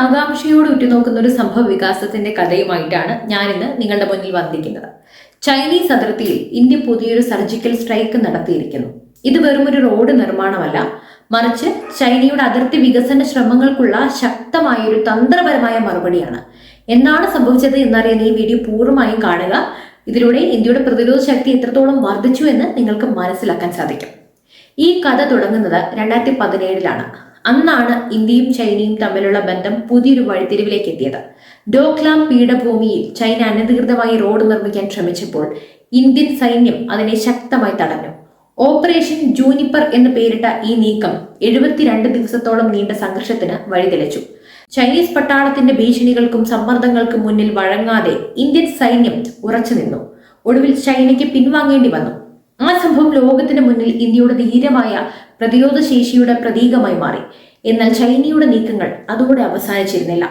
ആകാംക്ഷയോട് ഉറ്റുനോക്കുന്ന ഒരു സംഭവ വികാസത്തിന്റെ കഥയുമായിട്ടാണ് ഞാൻ ഇന്ന് നിങ്ങളുടെ മുന്നിൽ വന്നിരിക്കുന്നത്. ചൈനീസ് അതിർത്തിയിൽ ഇന്ത്യ പുതിയൊരു സർജിക്കൽ സ്ട്രൈക്ക് നടത്തിയിരിക്കുന്നു. ഇത് വെറും ഒരു റോഡ് നിർമ്മാണമല്ല മറിച്ച് ചൈനയുടെ അതിർത്തി വികസന ശ്രമങ്ങൾക്കുള്ള ശക്തമായ ഒരു തന്ത്രപരമായ മറുപടിയാണ്. എന്താണ് സംഭവിച്ചത് എന്നറിയാൻ ഈ വീഡിയോ പൂർണമായും കാണുക. ഇതിലൂടെ ഇന്ത്യയുടെ പ്രതിരോധ ശക്തി എത്രത്തോളം വർദ്ധിച്ചു എന്ന് നിങ്ങൾക്ക് മനസ്സിലാക്കാൻ സാധിക്കും. ഈ കഥ തുടങ്ങുന്നത് രണ്ടായിരത്തി പതിനേഴിലാണ്. അന്നാണ് ഇന്ത്യയും ചൈനയും തമ്മിലുള്ള ബന്ധം പുതിയൊരു വഴിത്തിരിവിലേക്ക് എത്തിയത്. ഡോക്ലാം പീഠഭൂമിയിൽ ചൈന അനധികൃതമായി റോഡ് നിർമ്മിക്കാൻ ശ്രമിച്ചപ്പോൾ ഇന്ത്യൻ സൈന്യം അതിനെ ശക്തമായി തടഞ്ഞു. ഓപ്പറേഷൻ ജൂനിപ്പർ എന്ന് പേരിട്ട ഈ നീക്കം എഴുപത്തിരണ്ട് ദിവസത്തോളം നീണ്ട സംഘർഷത്തിന് വഴിതെളിച്ചു. ചൈനീസ് പട്ടാളത്തിന്റെ ഭീഷണികൾക്കും സമ്മർദ്ദങ്ങൾക്കും മുന്നിൽ വഴങ്ങാതെ ഇന്ത്യൻ സൈന്യം ഉറച്ചു നിന്നു ഒടുവിൽ ചൈനയ്ക്ക് പിൻവാങ്ങേണ്ടി വന്നു. ആ സംഭവം ലോകത്തിന് മുന്നിൽ ഇന്ത്യയുടെ ധീരമായ പ്രതിരോധ ശേഷിയുടെ പ്രതീകമായി മാറി. എന്നാൽ ചൈനയുടെ നീക്കങ്ങൾ അതോടെ അവസാനിച്ചിരുന്നില്ല.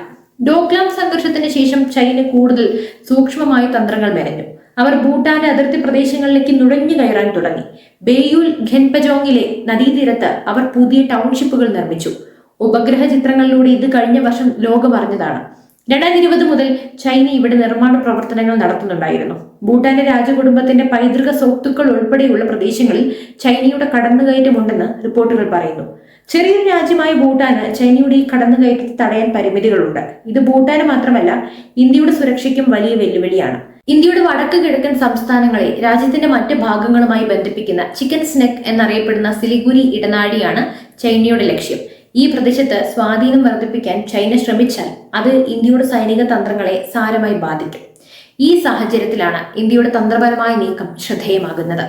ഡോക്ലാം സംഘർഷത്തിന് ശേഷം ചൈന കൂടുതൽ സൂക്ഷ്മമായ തന്ത്രങ്ങൾ മെനഞ്ഞു. അവർ ഭൂട്ടാന്റെ അതിർത്തി പ്രദേശങ്ങളിലേക്ക് നുഴഞ്ഞു കയറാൻ തുടങ്ങി. ബേയുൽ ഖെൻപജോങ്ങിലെ നദീതീരത്ത് അവർ പുതിയ ടൗൺഷിപ്പുകൾ നിർമ്മിച്ചു. ഉപഗ്രഹ ചിത്രങ്ങളിലൂടെ ഇത് കഴിഞ്ഞ വർഷം ലോകം അറിഞ്ഞതാണ് രണ്ടായിരത്തി ഇരുപത് മുതൽ ചൈന ഇവിടെ നിർമ്മാണ പ്രവർത്തനങ്ങൾ നടത്തുന്നുണ്ടായിരുന്നു. ഭൂട്ടാന്റെ രാജകുടുംബത്തിന്റെ പൈതൃക സ്വത്തുക്കൾ ഉൾപ്പെടെയുള്ള പ്രദേശങ്ങളിൽ ചൈനയുടെ കടന്നുകയറ്റമുണ്ടെന്ന് റിപ്പോർട്ടുകൾ പറയുന്നു. ചെറിയ രാജ്യമായ ഭൂട്ടാന് ചൈനയുടെ ഈ കടന്നുകയറ്റത്തെ തടയാൻ പരിമിതികളുണ്ട്. ഇത് ഭൂട്ടാന് മാത്രമല്ല ഇന്ത്യയുടെ സുരക്ഷയ്ക്കും വലിയ വെല്ലുവിളിയാണ്. ഇന്ത്യയുടെ വടക്ക് കിഴക്കൻ സംസ്ഥാനങ്ങളെ രാജ്യത്തിന്റെ മറ്റ് ഭാഗങ്ങളുമായി ബന്ധിപ്പിക്കുന്ന ചിക്കൻ സ്നെക്ക് എന്നറിയപ്പെടുന്ന സിലിഗുരി ഇടനാഴിയാണ് ചൈനയുടെ ലക്ഷ്യം. ഈ പ്രദേശത്ത് സ്വാധീനം വർദ്ധിപ്പിക്കാൻ ചൈന ശ്രമിച്ചാൽ അത് ഇന്ത്യയുടെ സൈനിക തന്ത്രങ്ങളെ സാരമായി ബാധിക്കും. ഈ സാഹചര്യത്തിലാണ് ഇന്ത്യയുടെ തന്ത്രപരമായ നീക്കം ശ്രദ്ധേയമാകുന്നത്.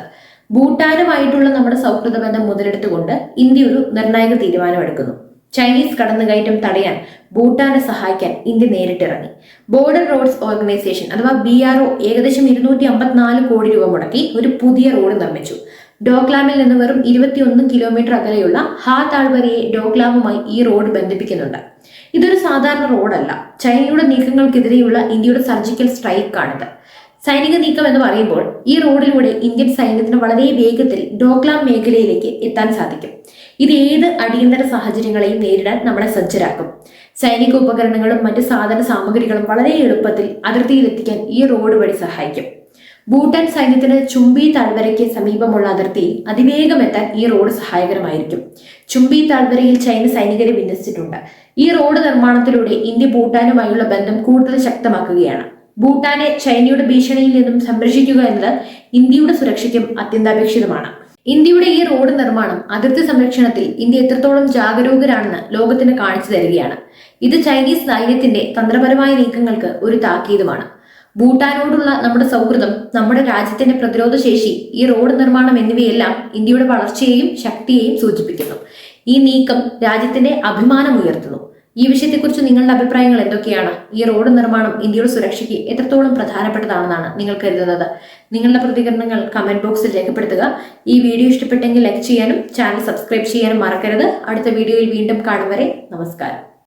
ഭൂട്ടാനുമായിട്ടുള്ള നമ്മുടെ സൗഹൃദ ബന്ധം മുതലെടുത്തുകൊണ്ട് ഇന്ത്യ ഒരു നിർണായക തീരുമാനമെടുക്കുന്നു. ചൈനീസ് കടന്നുകയറ്റം തടയാൻ ഭൂട്ടാനെ സഹായിക്കാൻ ഇന്ത്യ നേരിട്ടിറങ്ങി. ബോർഡർ റോഡ്സ് ഓർഗനൈസേഷൻ അഥവാ ബി ആർ ഒ ഏകദേശം ഇരുന്നൂറ്റി അമ്പത്തിനാല് കോടി രൂപ മുടക്കി ഒരു പുതിയ റോഡ് നിർമ്മിച്ചു. ഡോക്ലാമിൽ നിന്ന് വെറും ഇരുപത്തിയൊന്ന് കിലോമീറ്റർ അകലെയുള്ള ഹാ താഴ്വരയെ ഡോക്ലാമുമായി ഈ റോഡ് ബന്ധിപ്പിക്കുന്നുണ്ട്. ഇതൊരു സാധാരണ റോഡല്ല. ചൈനയുടെ നീക്കങ്ങൾക്കെതിരെയുള്ള ഇന്ത്യയുടെ സർജിക്കൽ സ്ട്രൈക്കാണിത്. സൈനിക നീക്കം എന്ന് പറയുമ്പോൾ ഈ റോഡിലൂടെ ഇന്ത്യൻ സൈന്യത്തിന് വളരെ വേഗത്തിൽ ഡോക്ലാം മേഖലയിലേക്ക് എത്താൻ സാധിക്കും. ഇത് ഏത് അടിയന്തര സാഹചര്യങ്ങളെയും നേരിടാൻ നമ്മളെ സജ്ജരാക്കും. സൈനിക ഉപകരണങ്ങളും മറ്റ് സാധന സാമഗ്രികളും വളരെ എളുപ്പത്തിൽ അതിർത്തിയിലെത്തിക്കാൻ ഈ റോഡ് വഴി സഹായിക്കും. ഭൂട്ടാൻ സൈന്യത്തിന് ചുംബി താഴ്വരയ്ക്ക് സമീപമുള്ള അതിർത്തിയിൽ അതിവേഗം എത്താൻ ഈ റോഡ് സഹായകരമായിരിക്കും. ചുംബി താഴ്വരയിൽ ചൈന സൈനികരെ വിന്യസിച്ചിട്ടുണ്ട്. ഈ റോഡ് നിർമ്മാണത്തിലൂടെ ഇന്ത്യ ഭൂട്ടാനുമായുള്ള ബന്ധം കൂടുതൽ ശക്തമാക്കുകയാണ്. ഭൂട്ടാനെ ചൈനയുടെ ഭീഷണിയിൽ നിന്നും സംരക്ഷിക്കുക എന്നത് ഇന്ത്യയുടെ സുരക്ഷയ്ക്കും അത്യന്താപേക്ഷിതമാണ്. ഇന്ത്യയുടെ ഈ റോഡ് നിർമ്മാണം അതിർത്തി സംരക്ഷണത്തിൽ ഇന്ത്യ എത്രത്തോളം ജാഗരൂകരാണെന്ന് ലോകത്തിന് കാണിച്ചു തരികയാണ്. ഇത് ചൈനീസ് സൈന്യത്തിന്റെ തന്ത്രപരമായ നീക്കങ്ങൾക്ക് ഒരു താക്കീതുമാണ്. ഭൂട്ടാനോടുള്ള നമ്മുടെ സൗഹൃദം നമ്മുടെ രാജ്യത്തിന്റെ പ്രതിരോധ ശേഷി ഈ റോഡ് നിർമ്മാണം എന്നിവയെല്ലാം ഇന്ത്യയുടെ വളർച്ചയെയും ശക്തിയെയും സൂചിപ്പിക്കുന്നു. ഈ നീക്കം രാജ്യത്തിന്റെ അഭിമാനം ഉയർത്തുന്നു. ഈ വിഷയത്തെക്കുറിച്ച് നിങ്ങളുടെ അഭിപ്രായങ്ങൾ എന്തൊക്കെയാണ്? ഈ റോഡ് നിർമ്മാണം ഇന്ത്യയുടെ സുരക്ഷയ്ക്ക് എത്രത്തോളം പ്രധാനപ്പെട്ടതാണെന്നാണ് നിങ്ങൾ കരുതുന്നത്? നിങ്ങളുടെ പ്രതികരണങ്ങൾ കമന്റ് ബോക്സിൽ രേഖപ്പെടുത്തുക. ഈ വീഡിയോ ഇഷ്ടപ്പെട്ടെങ്കിൽ ലൈക്ക് ചെയ്യാനും ചാനൽ സബ്സ്ക്രൈബ് ചെയ്യാനും മറക്കരുത്. അടുത്ത വീഡിയോയിൽ വീണ്ടും കാണും വരെ നമസ്കാരം.